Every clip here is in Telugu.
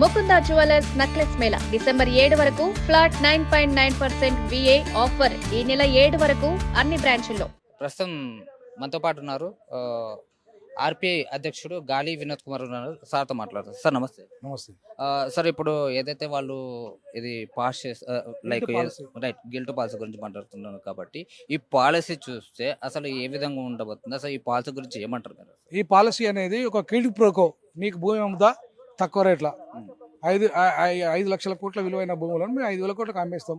Mukunda jewellers necklace mela December ఏడు వరకు flat nine point nine percent VA offer ఈ నెల ఏడు వరకు అన్ని బ్రాంచుల్లో. ప్రస్తుతం మనతో పాటు ఉన్నారు ఆర్పిఐ అధ్యక్షుడు గాలి వినోద్ కుమార్ ఉన్నారు. సార్తో మాట్లాడుతారు సార్ నమస్తే. నమస్తే. సార్ ఇప్పుడు ఏదైతే వాళ్ళు ఇది పాస్ చేసి లైక్. రైట్ గిల్ట్ పాలసీ గురించి మాట్లాడుతున్నాను కాబట్టి ఈ పాలసీ చూస్తే అసలు ఏ విధంగా ఉండబోతుంది? అసలు ఈ పాలసీ గురించి ఏమంటారు మీరు? ఈ పాలసీ అనేది ఒక క్రెడిట్ ప్రోకో. నీకు భూమి అమ్ముతా తక్కువ రేట్ల. ఐదు ఐదు లక్షల కోట్ల విలువైన భూములను మేము ఐదు వేల కోట్లకు అమ్మేస్తాం.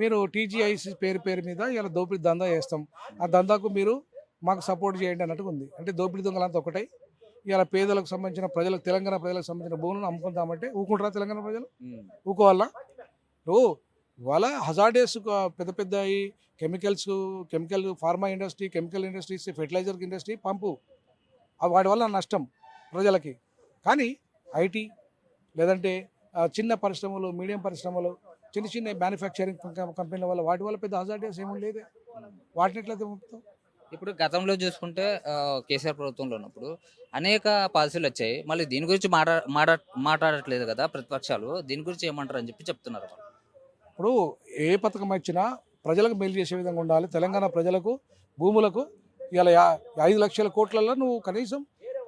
మీరు టీజీఐసి పేరు పేరు మీద ఇలా దోపిడీ దందా చేస్తాం. ఆ దందాకు మీరు మాకు సపోర్ట్ చేయండి అన్నట్టుగా ఉంది. అంటే దోపిడీ దొంగలంతా ఒకటై. ఇలా పేదలకు సంబంధించిన ప్రజలకు తెలంగాణ ప్రజలకు సంబంధించిన భూములను అమ్ముకుందామంటే ఊకుంటారా తెలంగాణ ప్రజలు? ఊకోవాలా ఇప్పుడు ఇవాళ హజార్డేస్ పెద్ద పెద్ద chemicals chemical pharma industry chemical industries fertilizer industry పంపు. వాటి వల్ల నష్టం ప్రజలకి. కానీ ఐటీ లేదంటే చిన్న పరిశ్రమలు మీడియం పరిశ్రమలు చిన్న చిన్న మ్యానుఫ్యాక్చరింగ్ కంపెనీల వల్ల వాటి వల్ల పెద్ద హజార్డేస్ ఏమీ లేదు వాటిని ఎట్లా పంపుతాం ఇప్పుడు గతంలో చూసుకుంటే కేసీఆర్ ప్రభుత్వంలో ఉన్నప్పుడు అనేక పాలసీలు వచ్చాయి. మళ్ళీ దీని గురించి మాట్లా మాట్లా మాట్లాడట్లేదు కదా ప్రతిపక్షాలు. దీని గురించి ఏమంటారు అని చెప్పి చెప్తున్నారు. ఇప్పుడు ఏ పథకం ఇచ్చినా ప్రజలకు మేలు చేసే విధంగా ఉండాలి. తెలంగాణ ప్రజలకు భూములకు ఇలా ఐదు లక్షల కోట్లలో నువ్వు కనీసం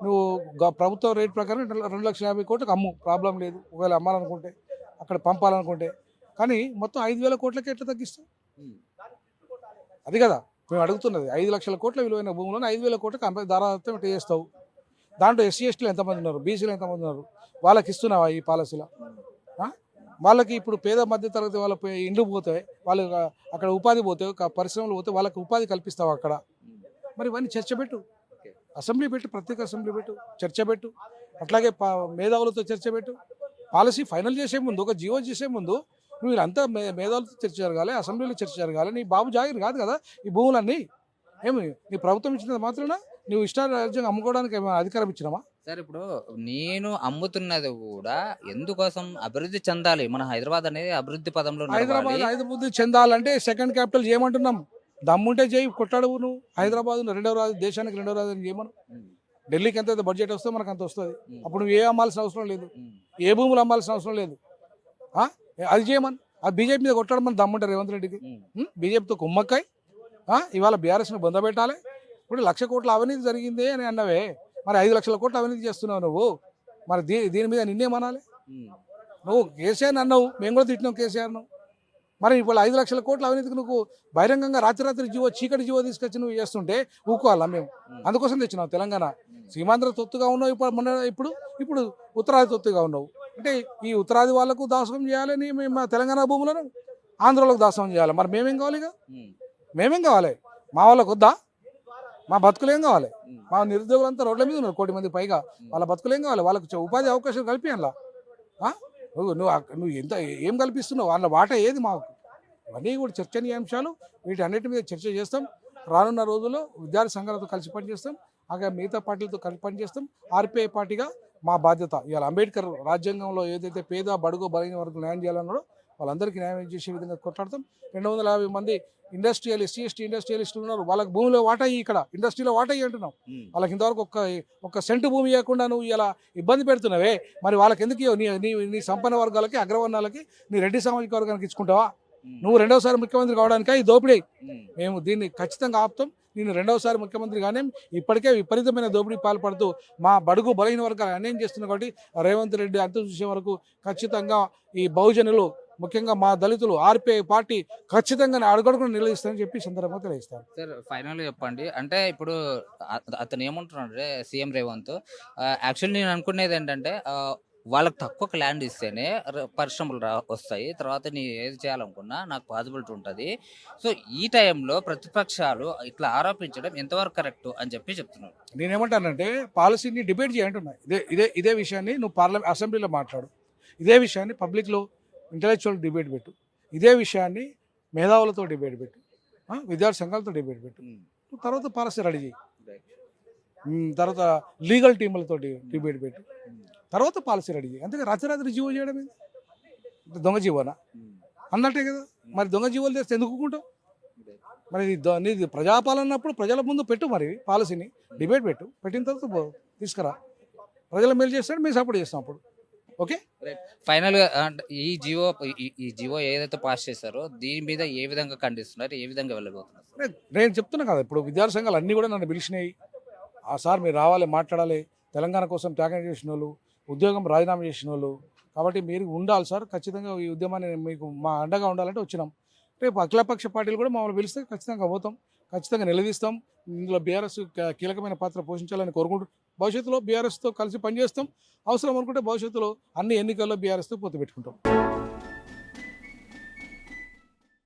నువ్వు గ- ప్రభుత్వ రేట్ ప్రకారం రెండు రెండు లక్షల యాభై కోట్లకు అమ్ము. ప్రాబ్లం లేదు. ఒకవేళ అమ్మాలనుకుంటే అక్కడ పంపాలనుకుంటే. కానీ మొత్తం ఐదు వేల కోట్లకి ఎట్లా తగ్గిస్తావు? అది కదా. మేము అడుగుతున్నది. ఐదు లక్షల కోట్ల విలువైన భూములను ఐదు వేల కోట్లకు అమ్మే దారాదత్తం చేస్తావు? దాంట్లో ఎస్సీ ఎస్టీలు ఎంతమంది ఉన్నారు? బీసీలు ఎంతమంది ఉన్నారు? వాళ్ళకి ఇస్తున్నావా ఈ పాలసీలో? వాళ్ళకి ఇప్పుడు పేద మధ్య తరగతి వాళ్ళ ఇండ్లు పోతాయి వాళ్ళు అక్కడ ఉపాధి పోతే పరిశ్రమలు పోతే వాళ్ళకి ఉపాధి కల్పిస్తావు అక్కడ? మరి ఇవన్నీ చర్చ పెట్టు. అసెంబ్లీ పెట్టు ప్రత్యేక అసెంబ్లీ పెట్టు చర్చ పెట్టు. అట్లాగే మేధావులతో చర్చ పెట్టు. పాలసీ ఫైనల్ చేసే ముందు ఒక జీవో చేసే ముందు నువ్వు వీళ్ళంతా మే మేధావులతో చర్చ జరగాలి అసెంబ్లీలో చర్చ జరగాలి. నీ బాబు జాగిర్ కాదు కదా ఈ భూములన్నీ. ఏమి నీ ప్రభుత్వం ఇచ్చినంత మాత్రాన నువ్వు ఇష్టారాజ్యంగా అమ్ముకోవడానికి అధికారం ఇచ్చినావా? సార్ ఇప్పుడు నేను అమ్ముతున్నది కూడా ఎందుకోసం అభివృద్ధి చెందాలి? మన హైదరాబాద్ అనేది అభివృద్ధి పదంలో హైదరాబాద్. హైదరాబాద్ చెందాలంటే సెకండ్ క్యాపిటల్ చేయమంటున్నాం దమ్ముంటే చేయి కొట్టాడు నువ్వు హైదరాబాద్ రెండవ రాజు దేశానికి రెండవ రాజు అని చేయమను ఢిల్లీకి ఎంత బడ్జెట్ వస్తే మనకు అంత వస్తుంది. అప్పుడు నువ్వు ఏ అమ్మాల్సిన అవసరం లేదు. ఏ భూములు అమ్మాల్సిన అవసరం లేదు? అది చేయమని. ఆ బీజేపీ మీద కొట్టడం మన దమ్ముంటారు రేవంత్ రెడ్డికి. బీజేపీతో కుమ్మక్కాయి? ఇవాళ బీఆర్ఎస్ని బొందబెట్టాలి ఇప్పుడు లక్ష కోట్ల అవినీతి జరిగింది అని అన్నవే. మరి ఐదు లక్షల కోట్ల అవినీతి చేస్తున్నావు నువ్వు. మరి దీ దీని మీద నిన్నేమనాలి నువ్వు కేసీఆర్ అన్నావు. మేము కూడా తిట్టినాం కేసీఆర్ను. మరి ఇప్పుడు ఐదు లక్షల కోట్ల అవినీతికి నువ్వు బహిరంగంగా రాత్రి రాత్రి జీవో చీకటి జీవో తీసుకొచ్చి నువ్వు చేస్తుంటే ఊకోవాలా మేము? అందుకోసం తెచ్చినావు తెలంగాణ. సీమాంధ్ర తొత్తుగా ఉన్నావు ఇప్పుడు మొన్న ఇప్పుడు ఇప్పుడు ఉత్తరాది తొత్తుగా ఉన్నావు. అంటే ఈ ఉత్తరాది వాళ్ళకు దాసోహం చేయాలని మేము మా తెలంగాణ భూములను ఆంధ్రలోకి దాసోహం చేయాలి. మరి మేమేం కావాలి ఇక? మేమేం కావాలి? మా వాళ్ళకు వద్దా? మా బతుకులు ఏం కావాలి? మా నిరుద్యోగులంతా రోడ్ల మీద ఉన్నారు కోటి మంది పైగా. వాళ్ళ బతుకులు ఏం కావాలి? వాళ్ళకు ఉపాధి అవకాశాలు కలిపి నువ్వు నువ్వు నువ్వు ఎంత ఏం కల్పిస్తున్నావు? వాళ్ళ వాట ఏది మాకు? ఇవన్నీ కూడా చర్చనీయాంశాలు. వీటన్నిటి మీద చర్చ చేస్తాం. రానున్న రోజుల్లో విద్యార్థి సంఘాలతో కలిసి పనిచేస్తాం. అలాగే మిగతా పార్టీలతో కలిసి పనిచేస్తాం. ఆర్పిఐ పార్టీగా మా బాధ్యత. ఇవాళ అంబేద్కర్ రాజ్యాంగంలో ఏదైతే పేద బడుగు బలైన వరకు న్యాయం చేయాలన్నాడో వాళ్ళందరికీ న్యాయం చేసే విధంగా కొట్లాడతాం. రెండు వందల యాభై మంది ఇండస్ట్రియల్ ఎస్సీ ఎస్టీ ఇండస్ట్రియలిస్టులు ఉన్నారు. వాళ్ళకి భూమిలో వాటా ఇయ్యి ఇక్కడ. ఇండస్ట్రీలో వాటా ఇయ్యి అంటున్నాం. వాళ్ళకి ఇంతవరకు ఒక్క ఒక్క సెంటు భూమి ఇవ్వకుండా నువ్వు ఇలా ఇబ్బంది పెడుతున్నావే. మరి వాళ్ళకి ఎందుకు? నీ నీ నీ సంపన్న వర్గాలకి అగ్రవర్ణాలకి నీ రెడ్డి సామాజిక వర్గానికి ఇచ్చుకుంటావా? నువ్వు రెండవసారి ముఖ్యమంత్రి కావడానికి? ఈ దోపిడీ. మేము. దీన్ని ఖచ్చితంగా ఆపుతాం. నేను రెండవసారి ముఖ్యమంత్రి కానీ ఇప్పటికే విపరీతమైన దోపిడీ పాల్పడుతూ మా బడుగు బలైన వర్గాలు అన్యాయం చేస్తున్న కాబట్టి రేవంత్ రెడ్డి అంతం చూసే వరకు ఖచ్చితంగా ఈ బహుజనులు ముఖ్యంగా మా దళితులు ఆర్పిఐ పార్టీ ఖచ్చితంగా అడుగడుగును నిలదీస్తారని చెప్పి సందర్భంగా తెలియజేస్తాను సార్ ఫైనల్ చెప్పండి. అంటే ఇప్పుడు అతను ఏమంటున్నాడు సీఎం రేవంత్ యాక్చువల్లీ నేను అనుకునేది ఏంటంటే వాళ్ళకి తక్కువ ల్యాండ్ ఇస్తేనే పరిశ్రమలు రా వస్తాయి. తర్వాత నీ ఏది చేయాలనుకున్నా నాకు పాసిబిలిటీ ఉంటుంది. సో ఈ టైంలో ప్రతిపక్షాలు ఇట్లా ఆరోపించడం ఎంతవరకు కరెక్ట్ అని చెప్పి చెప్తున్నారు నేనేమంటానంటే పాలసీని డిబేట్ చేయంటున్నా. ఇదే ఇదే ఇదే విషయాన్ని నువ్వు పార్లమెంట్ అసెంబ్లీలో మాట్లాడు. ఇదే విషయాన్ని పబ్లిక్లో ఇంటలెక్చువల్ డిబేట్ పెట్టు. ఇదే విషయాన్ని మేధావులతో డిబేట్ పెట్టు. విద్యార్థి సంఘాలతో డిబేట్ పెట్టు. తర్వాత పాలసీ రెడీ చేయి. తర్వాత లీగల్ టీములతో డిబేట్ పెట్టు. తర్వాత పాలసీ రెడీ చేయి. అంతే రాత్రి జీవో చేయడం ఏంది? దొంగ జీవోనా? అన్నట్టే కదా. మరి దొంగ జీవోలు తెస్తే ఎందుకు ఊరుకుంటావు? మరి ఇది ద- నీది ప్రజాపాలన అన్నప్పుడు ప్రజల ముందు పెట్టు మరి పాలసీని. డిబేట్ పెట్టు. పెట్టిన తర్వాత తీసుకురా. ప్రజల మేలు చేస్తాడు మేము సపోర్ట్ చేస్తాం అప్పుడు. ఓకే? ఫైనల్గా అంటే ఈ జియో ఈ- జియో ఏదైతే పాస్ చేశారో దీని మీద ఏ విధంగా ఖండిస్తున్నారు? ఏ విధంగా వెళ్ళబోతున్నారు? నేను చెప్తున్నా కదా ఇప్పుడు విద్యార్థి సంఘాలు అన్నీ కూడా నన్ను పిలిచినాయి. ఆ సార్ మీరు రావాలి మాట్లాడాలి. తెలంగాణ కోసం త్యాగం చేసిన వాళ్ళు ఉద్యోగం రాజీనామా చేసిన వాళ్ళు కాబట్టి మీరు ఉండాలి సార్. ఖచ్చితంగా ఈ ఉద్యమాన్ని మీకు మా అండగా ఉండాలంటే వచ్చినాం. రేపు అఖిలపక్ష పార్టీలు కూడా మమ్మల్ని పిలిస్తే ఖచ్చితంగా పోతాం. ఖచ్చితంగా నిలదీస్తాం. ఇందులో బీఆర్ఎస్ కీలకమైన పాత్ర పోషించాలని కోరుకుంటూ భవిష్యత్తులో బీఆర్ఎస్తో కలిసి పనిచేస్తాం. అవసరం అనుకుంటే భవిష్యత్తులో అన్ని ఎన్నికల్లో బీఆర్ఎస్తో పొత్తు పెట్టుకుంటాం.